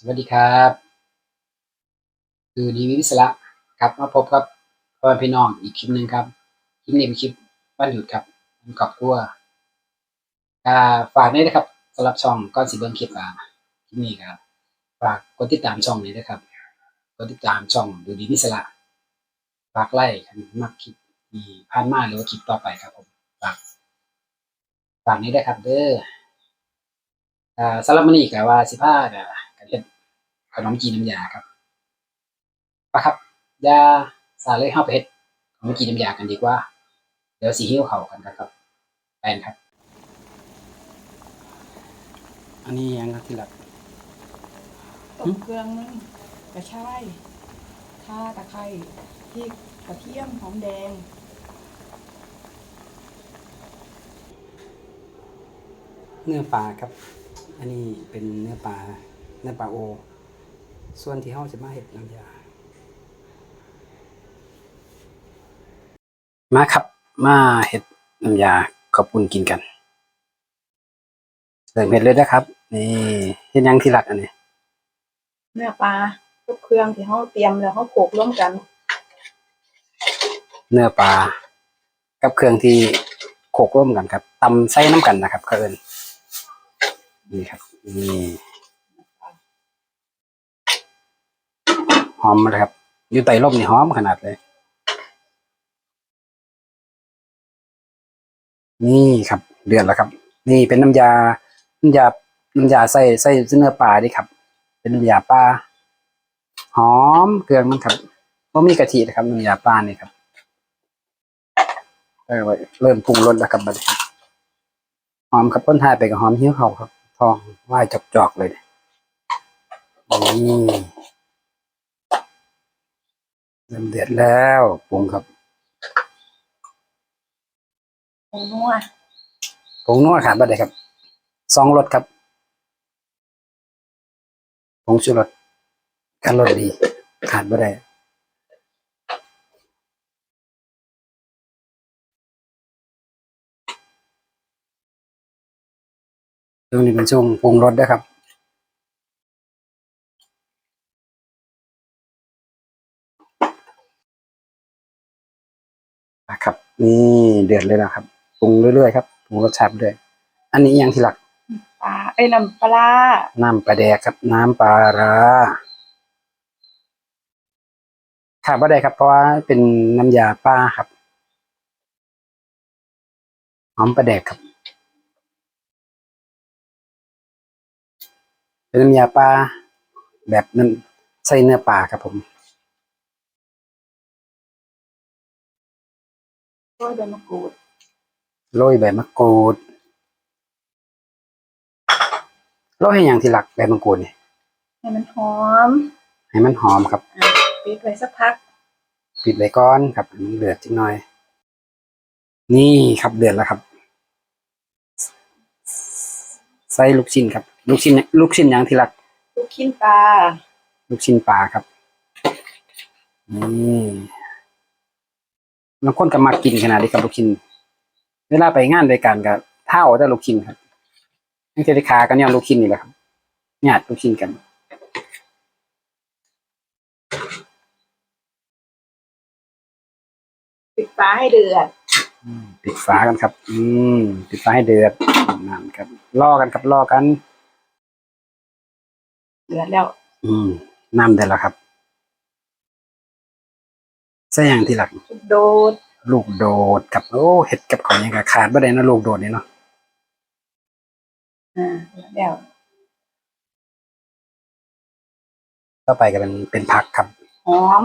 สวัสดีครับ คือดีวิวิศระกลับมาพบกับพ่อแม่พี่น้องอีกคลิปหนึ่งครับคลิปนี้เป็นคลิปวันหยุดครับผมขอบครัวฝากนี้นะครับสำหรับช่องก้อนสีเบิ้งคลิปอ่าคลิปนี้ครับฝากกดติดตามช่องนี้นะครับกดติดตามช่องดูดีวิศระฝากไลค์กันมากคลิปที่ผ่านมาหรือว่าคลิปต่อไปครับผมฝากฝากนี้ด้ครับเด้ออ่าสำหรับมื้อนี้ก็ว่าสิพาก็กันเฮ็ด ขนมจีนน้ำยาครับปะครับอย่าสาเลยเฮาไปเฮ็ดขนมจีนน้ำยากันดีกว่า เดี๋ยวสิหิ้วเขากันครับแปนครับ อันนี้ยังครับที่หลักตบเครื่องนึงกระชายข่าตะไคร้พริกกระเทียมหอมแดงเนื้อปลาครับ อันนี้เป็นเนื้อปลา เนื้อปลาโอ ส่วนที่เฮาจะมาเฮ็ดน้ำยา มาครับ มาเฮ็ดน้ำยาขอบคุณกินกันเริ่มเฮ็ดเลยนะครับ นี่เฮ็ดหยังที่หลักอันนี้เนื้อปลาทุกเครื่องที่เขาเตรียมแล้วเขาโขลกร่วมกัน เนื้อปลากับเครื่องที่โขลกร่วมกันครับตำใส่น้ำกันนะครับเขาเอิ้นนี่ครับนี่ หอมเลยครับ อยู่ใต้ร่มนี่หอมขนาดเลย นี่ครับ เดือดแล้วครับ นี่เป็นน้ำยา น้ำยา น้ำยาใส่ใส่เนื้อปลาดิครับ เป็นน้ำยาปลา หอมเกลือมันครับว่ามีกะทินะครับน้ำยาปลานี่ครับเออเริ่มปรุงรสแล้วครับบัดนี้หอมครับต้นทายไปกับหอมเหี้ยวเขาครับ ทองไหว่ายจอกๆเลยนี่ เริ่มเดือดแล้วปรุงครับผงนัวผงนัวขาดบัดเลยครับสองรสครับผงชูรสกันรสดี ขาดบัดได้ช่วงนี้เป็นช่วงปรุงรสนะครับ นะครับ นี่เดือดเลยนะครับปรุงเรื่อยๆครับปรุงรสชาติไปเรื่อยอันนี้อย่างที่หลักปลาเอ้ยน้ำปลาร้าน้ำปลาแดกครับ น้ำปลาร้าขาดบ่ได้ครับ เพราะว่าเป็นน้ำยาป้าครับหอมปลาแดกครับ เป็นน้ำยาปลาแบบน้ำใส่เนื้อปลาครับผม โรยใบมะกรูดโรยใบมะกรูดโรยให้อย่างที่หลักใบมะกรูดนี่ให้มันหอม ให้มันหอมครับปิดไว้สักพัก ปิดไว้ก่อนครับให้มันเดือดจิกหน่อย นี่ครับเดือดแล้วครับ ใส่ลูกชิ้นครับ ลูกชิ้นลูกชิ้นอย่างที่รัก ลูกชิ้นปลาลูกชิ้นปลาครับนี่ บางคนก็มากินขนาดนี้กับลูกชิ้นเวลาไปงานรายการกับเท่าแต่ลูกชิ้นครับนี่เทคากันเนี่ยลูกชิ้นนี่แหละครับญาติลูกชิ้นกันปิดปลาให้เดือดปิดฝากันครับ อืมปิดฝาให้เดือดนั่นครับล่อกันครับล่อกัน เดือดแล้ว อืมน้ำได้แล้วครับ ใส่อย่างที่หลัก โดด ลูกโดดกับโอ้เห็ดกับของยังกะขาดบ่ได้นะลูกโดดนี่เนาะอ่าเดือดแล้วต่อไปก็เป็นเป็นผักครับ หอม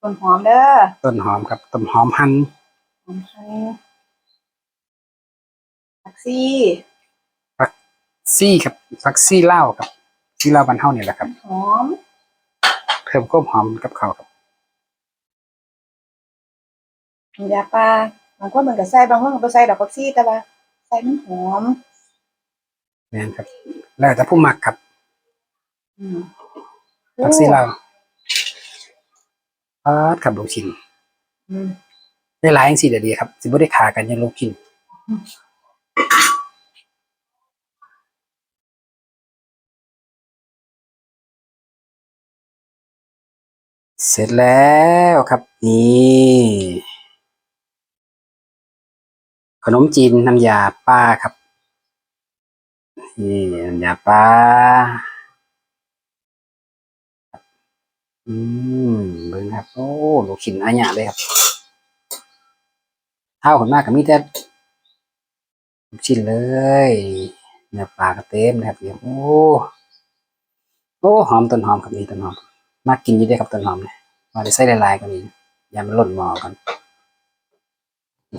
ต้นหอมเด้อต้นหอมครับต้นหอมหั่นหอมไทยผักซี่ซี่ครับผักซี่ลาวครับซี่ลาวบ้านเฮานี่แหละครับ หอม เพิ่มความหอมกับข้าวครับ มียาปลาบางคนเหมือนกับใส่บางคนก็ใส่ดอกพักซี่แต่ว่าใส่มันหอมแม่นครับ แล้วแต่ผู้มักครับอืมพักซี่เราพาดขับลูกชิ้นได้หลายอย่างสิเดี๋ยวดีครับ สิบ่ได้ขากันยังลูกชิ้นเสร็จแล้วครับนี่ ขนมจีนน้ำยาป้าครับนี่น้ำยาป้าอืมเบิ่งครับ โอ้ลูกชิ้นอันหยาเลยครับเท่าคนมากกับมีแต่ลูกชิ้นเลยเนื้อปลากระเต็มนะครับเนี่ยโอ้โอ้หอมต้นหอมครับนี่ต้นหอมมากกินอยี่ได้อครับต้นหอมเนี่ยมาได้ใส่ละลายๆกันนี่ยามันหล่นหมอกัน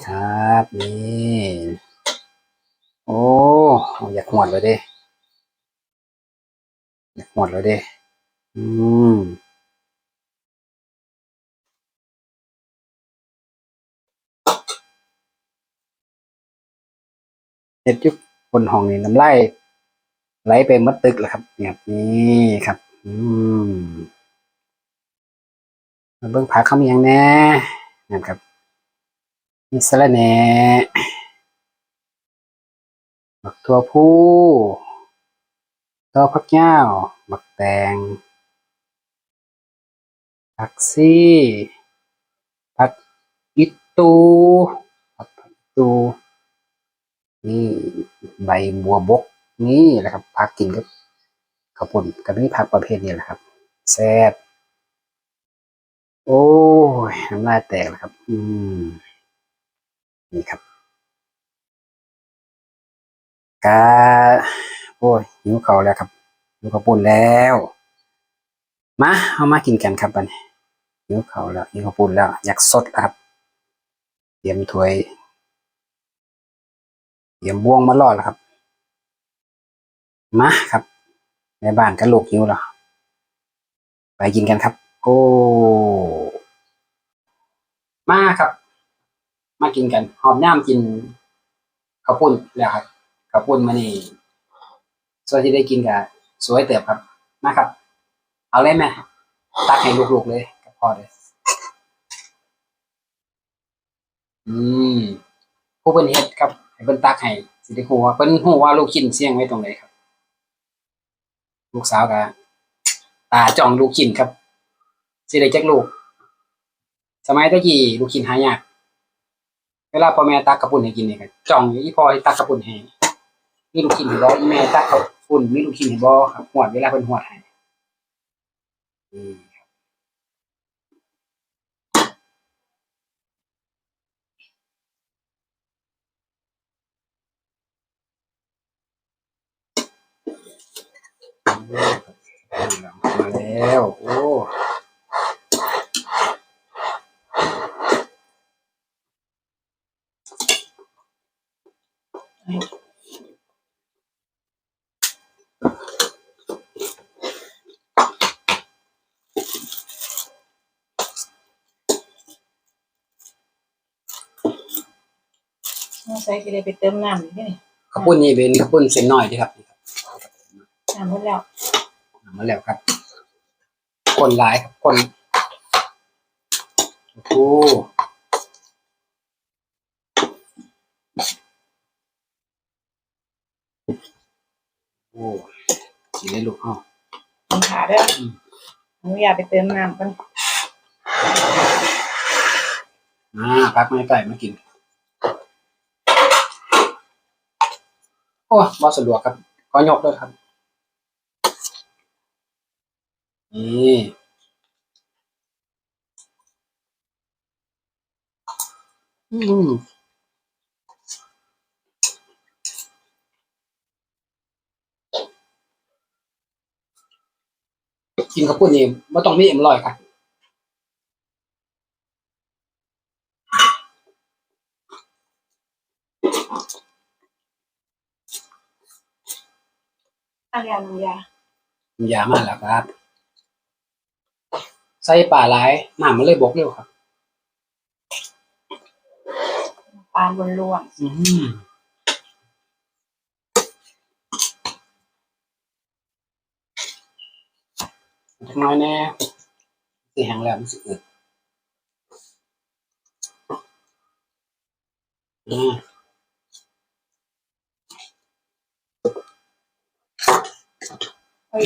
ครับนี่โอ้อยากหวดเลยเด้อยากหวดเลยเด้อืมเฮ็ดยุบนห้องนี่น้ำลายไหลไปหมดตึกแล้วครับเนี่ยครับนี่ครับ อืมมาเบิ่งผักเขามีหยังแน่นะครับ มีสะระแหน่บักทั่วผู้ตัวผักยาวบักแตงผักซี่ผักอิตูผักอิตูนี่ใบบัวบกนี่แหละครับพักกินกับข้าวปุ่นกับนี่ผักประเภทนี้แหละครับแซ่บโอ้ยน้ำลายแตกแล้วครับ อืม นี่ครับกาโอ้ยหิวเขาแล้วครับหิวข้าวปุ่นแล้ว มาเอามากินกันครับบันหิวเขาแล้วหิวข้าวปุ่นแล้ว อยากสดครับ เตรียมถ้วยเตรียมบ่วงมารอแล้วครับ มาครับ ในบ้านกันลูกหิวแล้วไปกินกันครับ โอ้มาครับ มากินกันหอมย่ามกินข้าวปุ้นแล้วครับข้าวปุ้นมานี่ส่วนที่ได้กินกับสวยเติบครับมาครับ เอาเลยแม่ตักให้ลูกๆเลยกับพ่อเลยอืมผู้เป็นเฮ็ดครับให้เพิ่นตักให้สิได้ฮู้ว่าเพิ่นฮู้ว่าลูกชิ้นเสี่ยงไว้ตรงไหนครับ ลูกสาวก็ตาจ้องลูกชิ้นครับสิได้จักลูก สมัยตะกี้ลูกชิ้นหายาก วลาพ่อแม่ตักกระปุ่นให้กินเนี่ก็จ้องอยู่อีพ่อให้ตักกระปุ่นให้มีลูกชิ้นให้บ่อีแม่ตักกระปุ่นมีลูกชิ้นให้บ่ครับหวดเวลาเพิ่นหวดให้มาแล้ว โอ้ ส่กิเลไปเติมน้ำอีกนี่ข้าวปุ้นนี่เป็นข้าวปุ้นเส้นน้อยเด้อครับน้ำหมดแล้วมาแล้วครับคนหลายครับคนโอ้โหโอ้กินได้ลูกห้องมันขาเด้อออนุญาตไปเติมน้ำกันอ่าพักไม่ไก่มากิน โอ้บอสะดวกครับขอยกด้วยครับ นี่อืมกินข้าวปุ้นนี่ไม่ต้องมีเอ็มลอยครับ อะไรน้ำยา น้ำยามาแล้วครับ ใส่ป่าหลายน้ำมันเลยบกเร็วครับ ปลาล้วนอืมจักหน้อยแน่สิแห้งแล้วมันสิอืดอืมๆเอา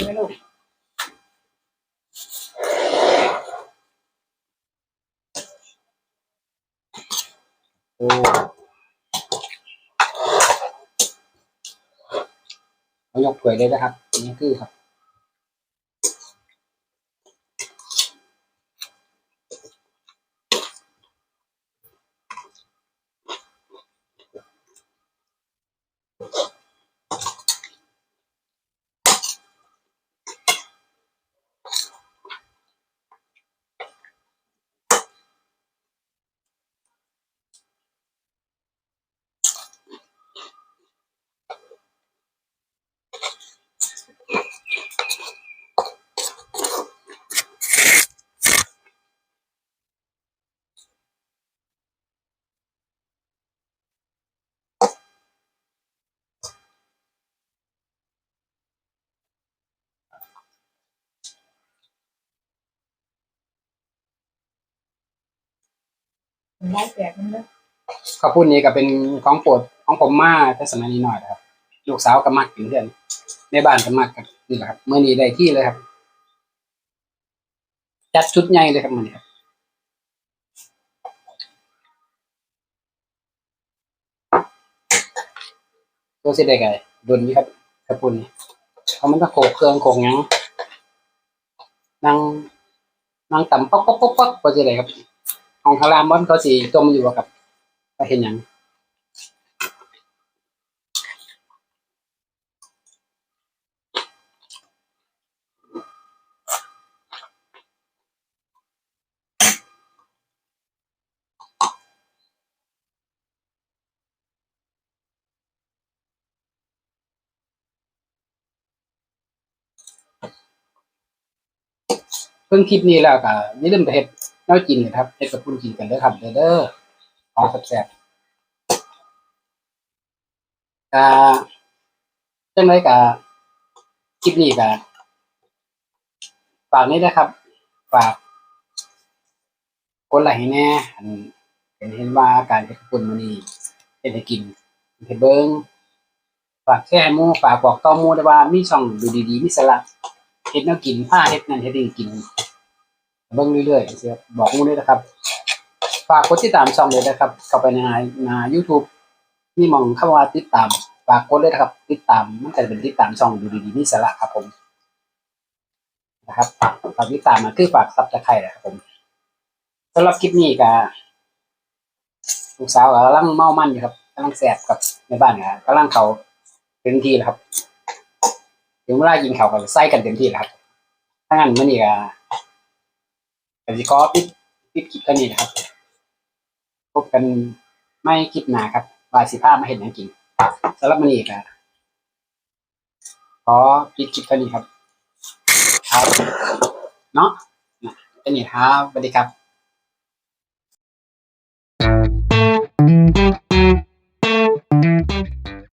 ไหมลูกโอ้ยกถ้วยเลยนะครับนี่คือครับ ได้แตกมันเลยข้าวปุ้นนี้ก็เป็นของโปรดของผมมาแต่สมัยนี้หน่อยนะครับ ลูกสาวก็มักกินเพื่อนในบ้านก็มักกันนี่แหละครับเมื่อนี้ได้ที่เลยครับ จัดชุดใหญ่เลยครับมื่อนี้ครับตัวสิได้ไงดนนี้ครับข้าวปุ้นนี่เพรามันต้องโขกเครื่องโขกยังนั่งนั่งต่ำป๊อกป๊อกป๊อกป๊อกตัวสิได้ครับ ของคารามอนเขาสีจมอยู่อะครับก็เห็นอย่างเพิ่งคลิปนี้แล้วก็นี่เริ่าลืมไปเห็ด น้ากินเลยครับเห็ดกับปุ้นกินกันเด้อครับเด้อเด้อของแซ่บๆอ่าจังไรกับคลิปนี้ก็ฝากนี้นะครับ ฝากคนไหลค์ให้แน่อันเห็นเห็นว่าการเห็ดกับปุ้นมันนี่เห็ดให้กินเห็ดเบิ้งฝากแชร์ให้หมูฝากบอกต่อหมูได้ว่ามีช่องดูดีๆมีสาระเห็ดแนวกินผ้าเห็ดนั่นเห็ดนี่กิน เบิ่งเรื่อยๆเสียบอกมูด้วยนะครับ ฝากกดติดตามช่องเลยนะครับ เข้าไปในใน YouTube นี่มองเข้ามาติดตาม ฝากกดเลยนะครับ ติดตามมันจะเป็นติดตามช่องดูดีๆนี่สาระครับผมนะครับฝากติดตามมาคือฝากซับตะไคร้นะครับผมสำหรับคลิปนี้ก็ลูกสาวกำลังเมามันอยู่ครับกำลังแสบกับในบ้านครับกำลังเขาเต็มที่แล้วครับถึงเวลากินเขาวก็ใส่กันเต็มที่แล้วครับถ้างั้นมื่อนี้ก็ แต่สิขอปิดปิดคลิปเท่านี้นะครับ พบกันไม่คลิปหนาครับวายสิผ้ามาเห็นอย่างกินสำหรับมันนี้ครับขอปิดคลิปเท่านี้ครับ ครับ เนาะนะเป็นนี่ครับสวัสดีครับ